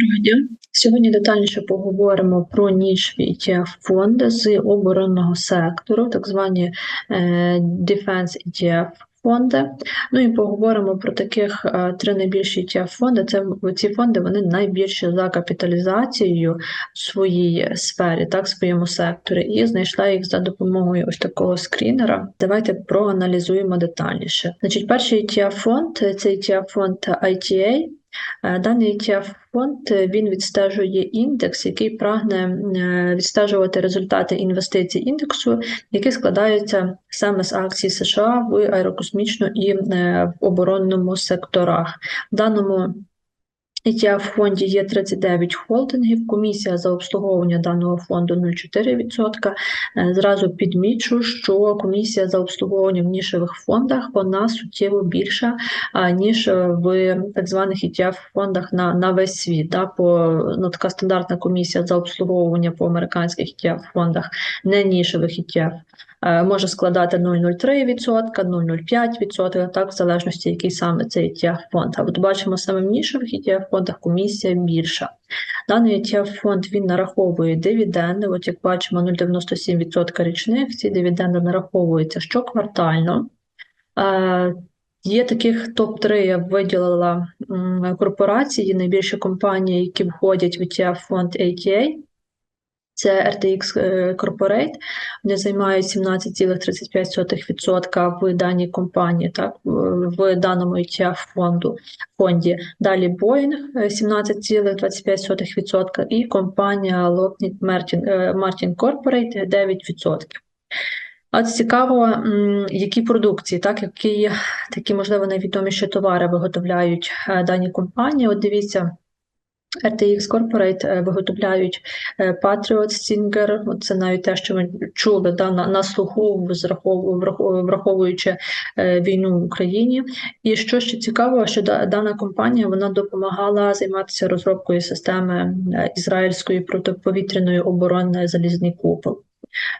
Доброго дня. Сьогодні детальніше поговоримо про нішові ETF фонди з оборонного сектору, так звані е, Defense ETF фонди. Ну і поговоримо про таких е, три найбільші ETF фонди. Це ці фонди вони найбільші за капіталізацією в своїй сфері, так, в своєму секторі, і знайшла їх за допомогою ось такого скрінера. Давайте проаналізуємо детальніше. Значить, перший ETF фонд це ETF фонд ITA. Е, Даний фонд е, він відстежує індекс, який прагне е, відстежувати результати інвестицій індексу, які складаються саме з акцій США в аерокосмічно і в оборонному секторах. В даному ETF в фонді є 39 холдингів. Комісія за обслуговування даного фонду 0,4%. Е, зразу підмічу, що комісія за обслуговування в нішевих фондах вона суттєво більша, ніж в так званих ETF фондах на на весь світ. Да? По, ну, Така стандартна комісія за обслуговування по американських ETF фондах, не нішевих ETF. Е, може складати 0,03%, 0,05%, так, в залежності, який саме цей ETF фонд. А от бачимо саме в нішевих ETF фондах комісія більша. Даний ETF фонд він нараховує дивіденди. От як бачимо, 0,97% річних. Ці дивіденди нараховуються щоквартально. Е, є таких топ-3 я виділила корпорації, найбільші компанії, які входять в ETF фонд ATA це RTX е, Corporate, вони займають 17,35% в даній компанії, так, в даному ETF фонду фонді. Далі Boeing 17,25% і компанія Lockheed Martin, е, Martin Corporate 9%. От цікаво, які продукції, так, які такі, можливо, найвідоміші товари виготовляють е, дані компанії. От дивіться. RTX Corporate е, виготовляють е, Patriot, Stinger, це навіть те, що ми чули да, на, на слуху, враховуючи е, війну в Україні. І що ще цікаво, що дана компанія вона допомагала займатися розробкою системи ізраїльської протиповітряної оборони залізний купол.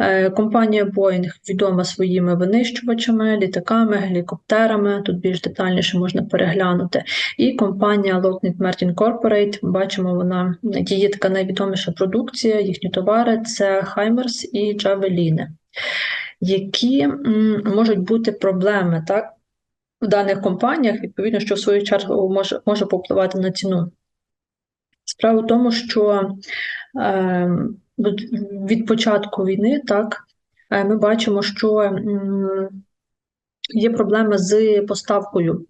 Е, компанія Boeing відома своїми винищувачами, літаками, гелікоптерами. Тут більш детальніше можна переглянути. І компанія Lockheed Martin Corporate, бачимо, вона її така найвідоміша продукція, їхні товари це Хаймерс і Джавеліни. Які можуть бути проблеми так, в даних компаніях, відповідно, що в свою чергу може може попливати на ціну. Справа в тому, що е, від початку війни, так е, ми бачимо, що є проблеми з поставкою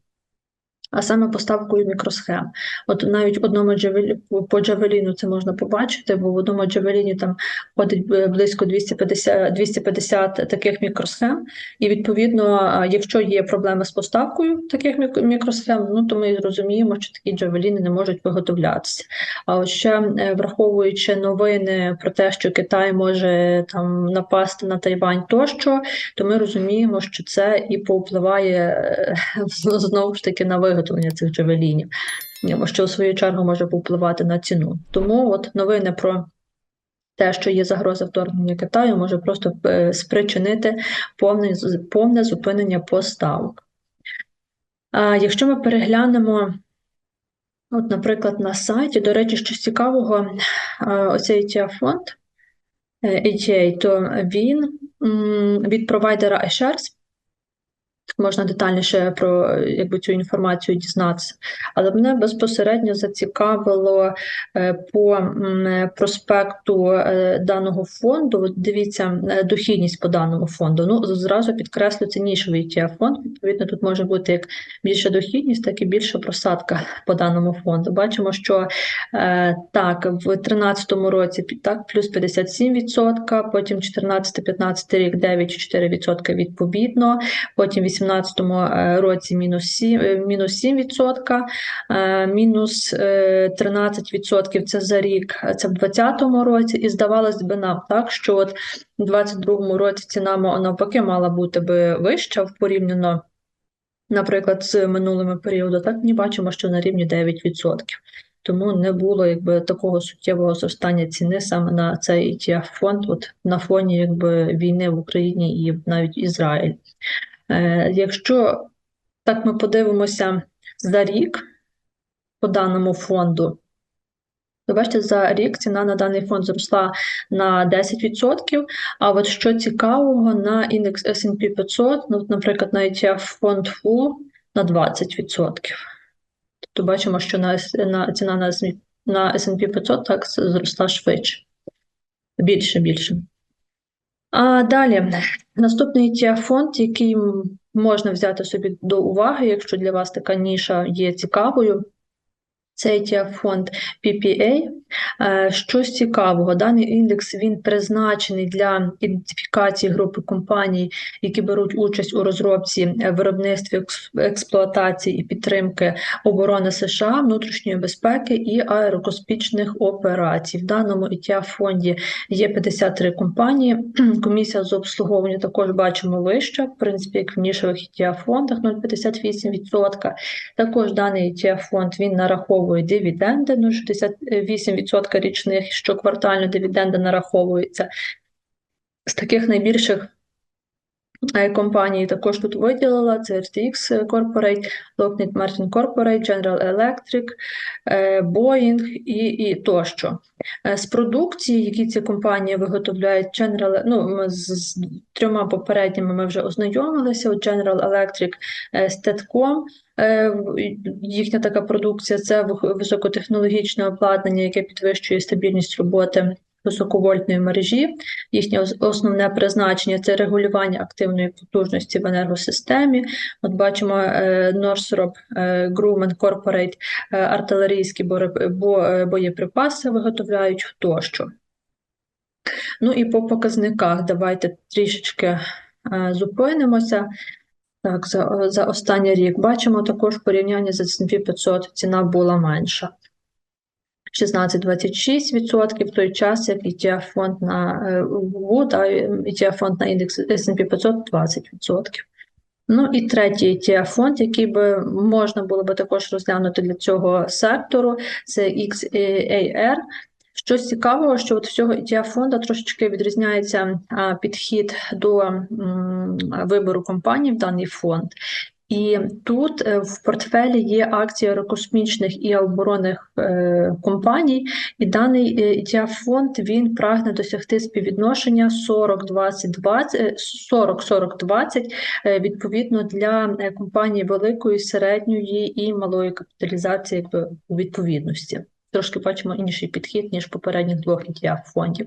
а саме поставкою мікросхем. От навіть одному джавелі, по джавеліну це можна побачити, бо в одному джавеліні там ходить близько 250 250 таких мікросхем, і відповідно, якщо є проблеми з поставкою таких мікросхем, ну то ми розуміємо, що такі джавеліни не можуть виготовлятися. А от ще е, враховуючи новини про те, що Китай може там напасти на Тайвань тощо, то ми розуміємо, що це і повпливає е, знову ж таки на виготовлення виготовлення цих джавелінів, що в свою чергу може повпливати на ціну. Тому от новини про те, що є загроза вторгнення Китаю, може просто е, спричинити повне, повне зупинення поставок. А Якщо ми переглянемо. От, наприклад, на сайті, до речі, щось цікавого, оцей фонд ETA, то він від провайдера iShares можна детальніше про якби цю інформацію дізнатися. Але мене безпосередньо зацікавило е, по проспекту е, даного фонду. Дивіться, е, дохідність по даному фонду. Ну зразу підкреслю це нішовий ETF фонд. Відповідно, тут може бути як більша дохідність, так і більша просадка по даному фонду. Бачимо, що так в 2013 році так плюс 57%, потім 14-15 рік 9,4% відповідно, потім 18 2017 е, році мінус 7%, е, мінус 7%, е, мінус 13% це за рік, це в 2020 році. І здавалось би нам так, що от у 2022 році ціна навпаки мала бути би вища в порівняно. Наприклад, з минулими періоду, так ми бачимо, що на рівні 9%. Тому не було якби такого суттєвого зростання ціни саме на цей etf фонд, от на фоні якби війни в Україні і навіть Ізраїль. Е, якщо так ми подивимося за рік по даному фонду, Ви бачите, за рік ціна на даний фонд зросла на 10%, а от що цікавого, на індекс S&P 500, ну, наприклад, на ETF фонд FU на 20%. Тобто бачимо, що на, на ціна на, на S&P 500 так зросла швидше. Більше, більше. А далі, наступний фонд, який можна взяти собі до уваги, якщо для вас така ніша є цікавою. Це ETF фонд PPA. Е, Щось цікавого, даний індекс він призначений для ідентифікації групи компаній, які беруть участь у розробці, е, виробництві, експлуатації і підтримки оборони США, внутрішньої безпеки і аерокосмічних операцій. В даному ETF фонді є 53 компанії. Комісія з обслуговування також бачимо вища, в принципі, як в нішевих ETF фондах 0,58%. Також даний ETF фонд він нараховує дивіденди 0,68% річних, щоквартально дивіденди нараховуються. З таких найбільших е, компаній також тут виділила це RTX Corporate, Lockheed Martin Corporate, General Electric, е, Boeing і, і тощо. Е, З продукції, які ці компанії виготовляють, General, ну, ми з, з трьома попередніми ми вже ознайомилися. От General Electric, Stetcom, в- їхня така продукція це високотехнологічне обладнання, яке підвищує стабільність роботи високовольтної мережі. Їхнє основне призначення це регулювання активної потужності в енергосистемі. От бачимо е, Northrop е, Grumman Corporate е, артилерійські боєприпаси виготовляють тощо. Ну і по показниках давайте трішечки зупинимося. Так, за, за останній рік бачимо також в порівнянні з S&P 500 ціна була менша. 16-26% в той час, як ETF фонд на е, ВУ, а ETF фонд на індекс S&P 500 20%. Ну і третій ETF фонд, який би можна було би також розглянути для цього сектору, це XAR. Щось цікавого, що от всього ETF фонду трошечки відрізняється підхід до вибору компаній в даний фонд. І тут е, в портфелі є акції аерокосмічних і оборонних е, компаній, і даний е, ETF фонд він прагне досягти співвідношення 40-20-20, е, 40-40-20 е, відповідно для е, компаній великої, середньої і малої капіталізації якби, у відповідності. Трошки бачимо інший підхід, ніж попередніх двох ETF фондів.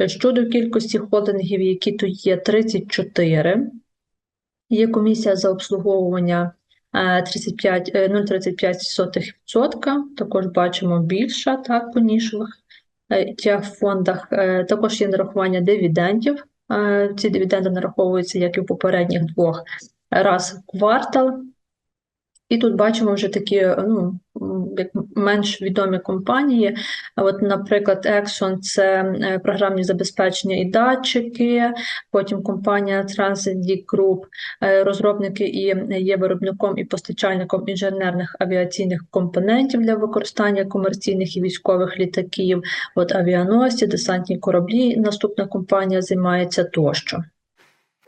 Е, Щодо кількості холдингів, які тут є, 34. Є комісія за обслуговування е, 35, е, 0,35%, також бачимо більша так, по нішових тях фондах. Е, Також є нарахування дивідендів. Е, Ці дивіденди нараховуються, як і в попередніх двох, раз в квартал. І тут бачимо вже такі ну, як менш відомі компанії. От, наприклад, Exxon – це е, програмні забезпечення і датчики, потім компанія Transit Group, е, розробники і є виробником і постачальником інженерних авіаційних компонентів для використання комерційних і військових літаків, от авіаносці, десантні кораблі. Наступна компанія займається тощо.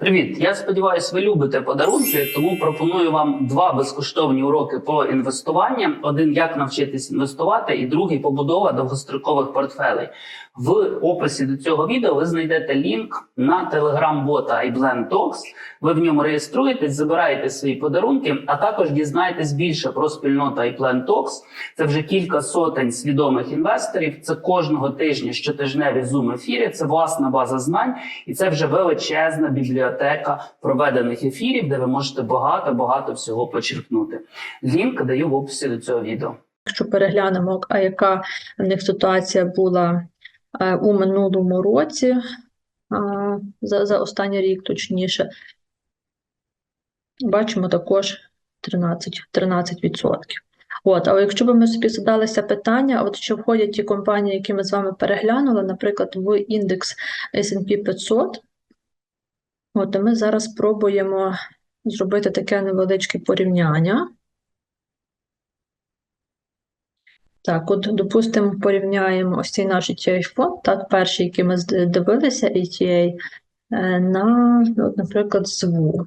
Привіт! Я сподіваюся, ви любите подарунки, тому пропоную вам два безкоштовні уроки по інвестуванням: один як навчитись інвестувати, і другий побудова довгострокових портфелей. В описі до цього відео ви знайдете лінк на телеграм-бота iBlend Talks. Ви в ньому реєструєтесь, забираєте свої подарунки, а також дізнаєтесь більше про спільноту iBlend Talks. Це вже кілька сотень свідомих інвесторів. Це кожного тижня щотижневі зум ефіри. Це власна база знань, і це вже величезна бібліотека проведених ефірів, де ви можете багато багато всього почерпнути. Лінк даю в описі до цього відео. Якщо переглянемо, а яка в них ситуація була у минулому році, е, за, за останній рік точніше, бачимо також 13, 13%. От, але якщо б ми собі задалися питання, от що входять ті компанії, які ми з вами переглянули, наприклад, в індекс S&P 500, от, то ми зараз спробуємо зробити таке невеличке порівняння. Так, от, допустимо, порівняємо ось цей наш ETF фонд, так, перший, який ми дивилися, ETA, е, на, от, наприклад, з ВУ.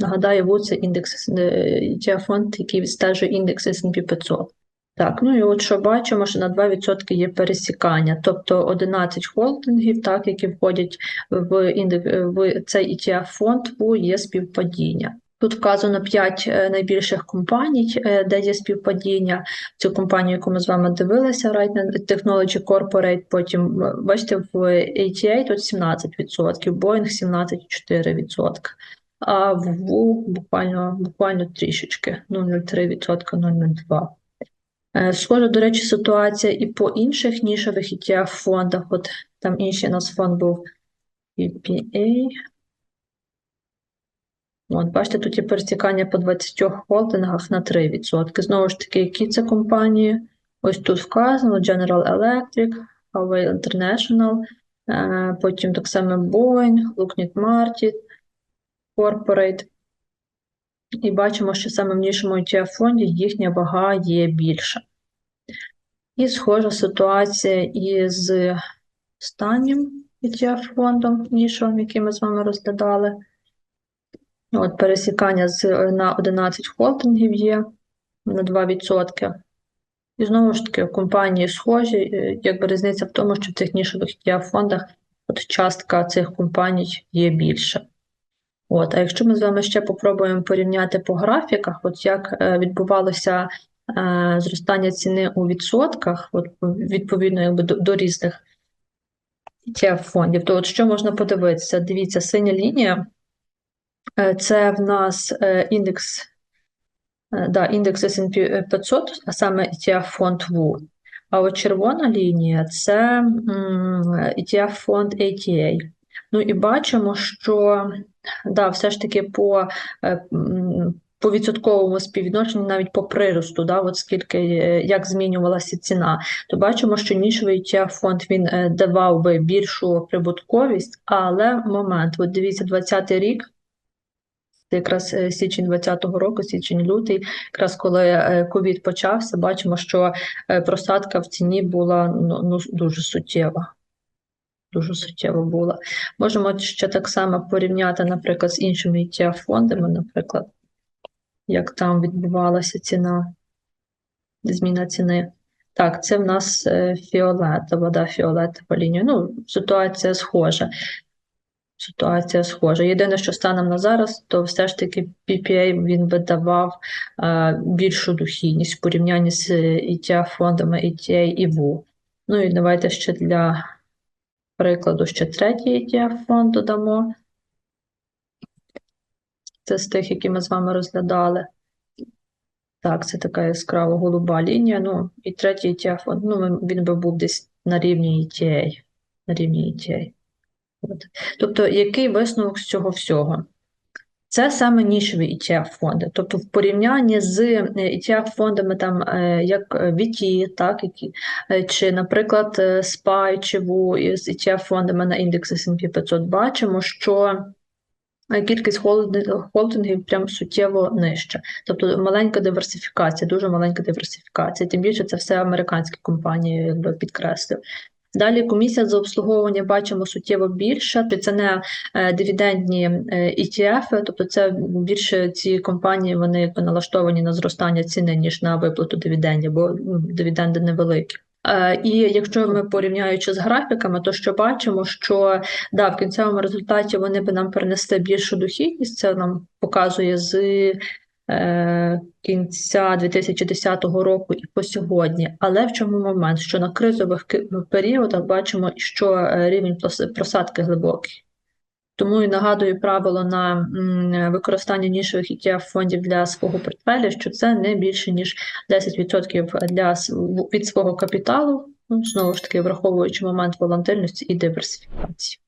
Нагадаю, ВУ – це індекс, е, ETF фонд, який відстежує індекс S&P 500. Так, ну і от що бачимо, що на 2% є пересікання, тобто 11 холдингів, так, які входять в, індекс, в цей ETF-фонд, у є співпадіння. Тут вказано 5 найбільших компаній, е, де є співпадіння. Цю компанію, яку ми з вами дивилися, Right Technology Corporate, потім, е, бачите, в ATA тут 17%, Boeing 17,4%, а в WU буквально, буквально трішечки, 0,03%, 0,02%. Е, Схожа, до речі, ситуація і по інших нішевих ETF-фондах. От там інший у нас фонд був EPA. От, бачите, тут є пересікання по 20 холдингах на 3%. Знову ж таки, які це компанії? Ось тут вказано General Electric, Huawei International, е, потім так само Boeing, Lockheed Martin, Corporate. І бачимо, що саме в нішому ETF-фонді їхня вага є більша. І схожа ситуація із останнім ETF-фондом нішовим, який ми з вами розглядали. От пересікання з, на 11 холдингів є на 2%. І знову ж таки, компанії схожі, е, якби різниця в тому, що в цих нішових ETF-фондах от частка цих компаній є більша. От, а якщо ми з вами ще попробуємо порівняти по графіках, от як е, відбувалося е, зростання ціни у відсотках, от відповідно якби до, до різних ETF-фондів, то от що можна подивитися? Дивіться, синя лінія е, це в нас е, індекс, е, да, індекс S&P 500, а саме ETF-фонд WU. А от червона лінія це м, ETF-фонд ATA. Ну і бачимо, що да, все ж таки по, е, по відсотковому співвідношенню, навіть по приросту, да, от скільки, е, як змінювалася ціна, то бачимо, що нішовий ETF-фонд він е, давав би більшу прибутковість, але момент, от дивіться, 20-й рік, це якраз е, січень 20-го року, січень-лютий, якраз коли е, ковід почався, бачимо, що е, просадка в ціні була ну, ну, дуже суттєва. Дуже суттєво була. Можемо ще так само порівняти, наприклад, з іншими ETF-фондами, наприклад, як там відбувалася ціна, зміна ціни. Так, це в нас фіолетова, да, фіолетова лінія. Ну, ситуація схожа. Ситуація схожа. Єдине, що станом на зараз, то все ж таки PPA він видавав е, більшу дохідність в порівнянні з ETF-фондами ETA і WU. Ну і давайте ще для прикладу ще третій ETF-фонд додамо. Це з тих, які ми з вами розглядали. Так, це така яскрава голуба лінія. Ну, і третій ETF-фонд, ну, він би був десь на рівні ETA. На рівні ETA. Тобто, який висновок з цього всього? Це саме нішеві ETF-фонди. Тобто, в порівнянні з е, ETF-фондами, там, е, як е, VT, так, які, е, чи, наприклад, е, SPY, чи WU із ETF-фондами на індекс S&P 500, бачимо, що е, кількість холдингів прям суттєво нижча. Тобто маленька диверсифікація, дуже маленька диверсифікація. Тим більше це все американські компанії, якби підкреслив. Далі комісія за обслуговування бачимо суттєво більша. Це не е, дивідендні е, ETF, тобто це більше ці компанії вони налаштовані на зростання ціни, ніж на виплату дивідендів, бо ну, дивіденди невеликі. Е, І якщо ми порівняючи з графіками, то що бачимо, що да, в кінцевому результаті вони би нам принесли більшу дохідність. Це нам показує з е, кінця 2010 року і по сьогодні. Але в чому момент? Що на кризових періодах бачимо, що е, рівень просадки глибокий. Тому і нагадую правило на використання нішевих ETF-фондів для свого портфеля, що це не більше ніж 10% для від свого капіталу, ну, знову ж таки, враховуючи момент волатильності і диверсифікації.